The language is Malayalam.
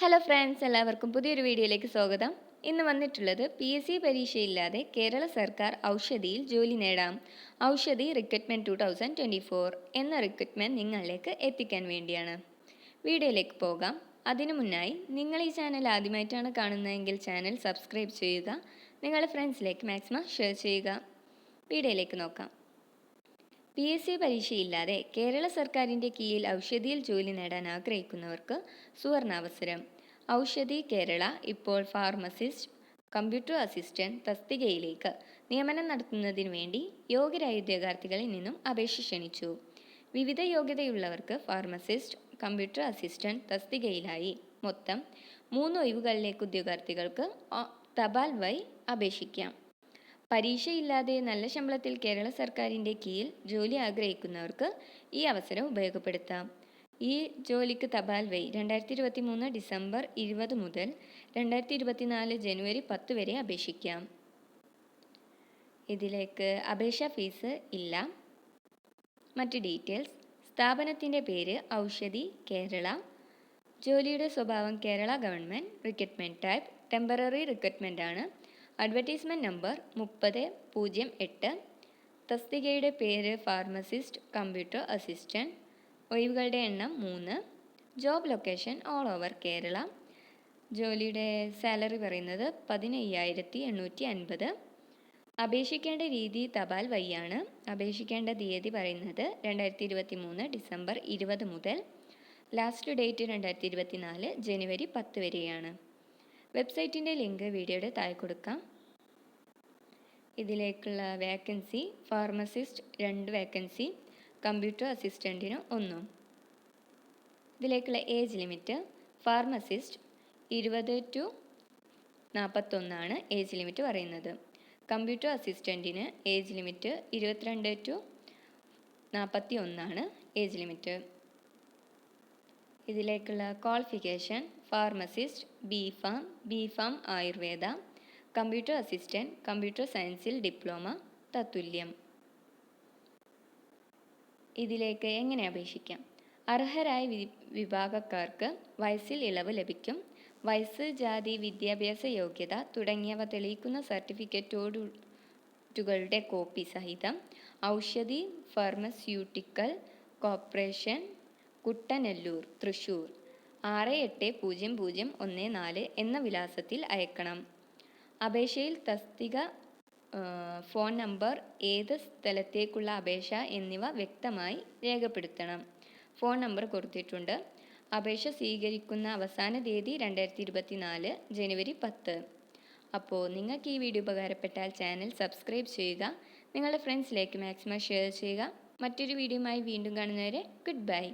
ഹലോ ഫ്രണ്ട്സ് എല്ലാവർക്കും പുതിയൊരു വീഡിയോയിലേക്ക് സ്വാഗതം. ഇന്ന് വന്നിട്ടുള്ളത് പി എസ് സി പരീക്ഷയില്ലാതെ കേരള സർക്കാർ ഔഷധിയിൽ ജോലി നേടാം. Oushadhi recruitment two thousand twenty four എന്ന റിക്രൂട്ട്മെന്റ് നിങ്ങളിലേക്ക് എത്തിക്കാൻ വേണ്ടിയാണ്. വീഡിയോയിലേക്ക് പോകാം. അതിനു മുന്നായി നിങ്ങൾ ഈ ചാനൽ ആദ്യമായിട്ടാണ് കാണുന്നതെങ്കിൽ ചാനൽ സബ്സ്ക്രൈബ് ചെയ്യുക. നിങ്ങളുടെ ഫ്രണ്ട്സിലേക്ക് മാക്സിമം ഷെയർ ചെയ്യുക. വീഡിയോയിലേക്ക് നോക്കാം. പി എസ് സി പരീക്ഷയില്ലാതെ കേരള സർക്കാരിന്റെ കീഴിൽ ഔഷധിയിൽ ജോലി നേടാൻ ആഗ്രഹിക്കുന്നവർക്ക് സുവർണാവസരം. ഔഷധി കേരള ഇപ്പോൾ ഫാർമസിസ്റ്റ് കമ്പ്യൂട്ടർ അസിസ്റ്റന്റ് തസ്തികയിലേക്ക് നിയമനം നടത്തുന്നതിന് വേണ്ടി യോഗ്യരായ ഉദ്യോഗാർത്ഥികളിൽ നിന്നും അപേക്ഷ ക്ഷണിച്ചു. വിവിധ യോഗ്യതയുള്ളവർക്ക് ഫാർമസിസ്റ്റ് കമ്പ്യൂട്ടർ അസിസ്റ്റന്റ് തസ്തികയിലായി മൊത്തം മൂന്ന് ഒഴിവുകളിലേക്ക് ഉദ്യോഗാർത്ഥികൾക്ക് തപാൽ വഴി അപേക്ഷിക്കാം. പരീക്ഷയില്ലാതെ നല്ല ശമ്പളത്തിൽ കേരള സർക്കാരിന്റെ കീഴിൽ ജോലി ആഗ്രഹിക്കുന്നവർക്ക് ഈ അവസരം ഉപയോഗപ്പെടുത്താം. ഈ ജോലിക്ക് തപാൽ വഴി രണ്ടായിരത്തി ഇരുപത്തി മൂന്ന് ഡിസംബർ ഇരുപത് മുതൽ രണ്ടായിരത്തി ഇരുപത്തിനാല് ജനുവരി പത്ത് വരെ അപേക്ഷിക്കാം. ഇതിലേക്ക് അപേക്ഷാ ഫീസ് ഇല്ല. മറ്റ് ഡീറ്റെയിൽസ്. സ്ഥാപനത്തിന്റെ പേര് ഔഷധി കേരള. ജോലിയുടെ സ്വഭാവം Kerala government recruitment type. Temporary recruitment ആണ്. അഡ്വർടൈസ്മെന്റ് നമ്പർ മുപ്പത് പൂജ്യം എട്ട്. തസ്തികയുടെ പേര് ഫാർമസിസ്റ്റ് കമ്പ്യൂട്ടർ അസിസ്റ്റന്റ് ഒഴിവുകളുടെ എണ്ണം മൂന്ന്. Job location all over Kerala. ജോലിയുടെ സാലറി പറയുന്നത് പതിനയ്യായിരത്തി എണ്ണൂറ്റി അൻപത് അപേക്ഷിക്കേണ്ട രീതി തപാൽ വഴിയാണ്. അപേക്ഷിക്കേണ്ട തീയതി പറയുന്നത് രണ്ടായിരത്തി ഇരുപത്തി മൂന്ന് ഡിസംബർ ഇരുപത് മുതൽ. ലാസ്റ്റ് ഡേറ്റ് രണ്ടായിരത്തി ഇരുപത്തി നാല് ജനുവരി പത്ത് വരെയാണ്. വെബ്സൈറ്റിന്റെ ലിങ്ക് വീഡിയോയുടെ താഴെ കൊടുക്കാം. ഇതിലേക്കുള്ള വേക്കൻസി ഫാർമസിസ്റ്റ് രണ്ട് വേക്കൻസി കമ്പ്യൂട്ടർ അസിസ്റ്റന്റിന് ഒന്നും. ഇതിലേക്കുള്ള ഏജ് ലിമിറ്റ് ഫാർമസിസ്റ്റ് ഇരുപത് ടു നാൽപ്പത്തൊന്നാണ് ഏജ് ലിമിറ്റ് പറയുന്നത്. കമ്പ്യൂട്ടർ അസിസ്റ്റന്റിന് ഏജ് ലിമിറ്റ് ഇരുപത്തിരണ്ട് ടു നാൽപ്പത്തി ഒന്നാണ് ഏജ് ലിമിറ്റ്. ഇതിലേക്കുള്ള qualification pharmacist B Pharm B Pharm Ayurveda computer assistant computer സയൻസിൽ ഡിപ്ലോമ തത്തുല്യം. ഇതിലേക്ക് എങ്ങനെ അപേക്ഷിക്കാം? അർഹരായ വിഭാഗക്കാർക്ക് വയസ്സിൽ ഇളവ് ലഭിക്കും. വയസ്സ് ജാതി വിദ്യാഭ്യാസ യോഗ്യത തുടങ്ങിയവ തെളിയിക്കുന്ന സർട്ടിഫിക്കറ്റോടുകളുടെ കോപ്പി സഹിതം ഔഷധി ഫാർമസ്യൂട്ടിക്കൽ കോർപ്പറേഷൻ കുട്ടനെല്ലൂർ തൃശൂർ. ആറ് എട്ട് പൂജ്യം പൂജ്യം ഒന്ന് നാല് എന്ന വിലാസത്തിൽ അയക്കണം. അപേക്ഷയിൽ തസ്തിക ഫോൺ നമ്പർ ഏത് സ്ഥലത്തേക്കുള്ള അപേക്ഷ എന്നിവ വ്യക്തമായി രേഖപ്പെടുത്തണം. ഫോൺ നമ്പർ കൊടുത്തിട്ടുണ്ട്. അപേക്ഷ സ്വീകരിക്കുന്ന അവസാന തീയതി രണ്ടായിരത്തി ഇരുപത്തി നാല് ജനുവരി പത്ത്. അപ്പോൾ നിങ്ങൾക്ക് ഈ വീഡിയോ ഉപകാരപ്പെട്ടാൽ ചാനൽ സബ്സ്ക്രൈബ് ചെയ്യുക നിങ്ങളുടെ ഫ്രണ്ട്സിലേക്ക് മാക്സിമം ഷെയർ ചെയ്യുക. മറ്റൊരു വീഡിയോയുമായി വീണ്ടും കാണുന്നവരെ ഗുഡ് ബൈ.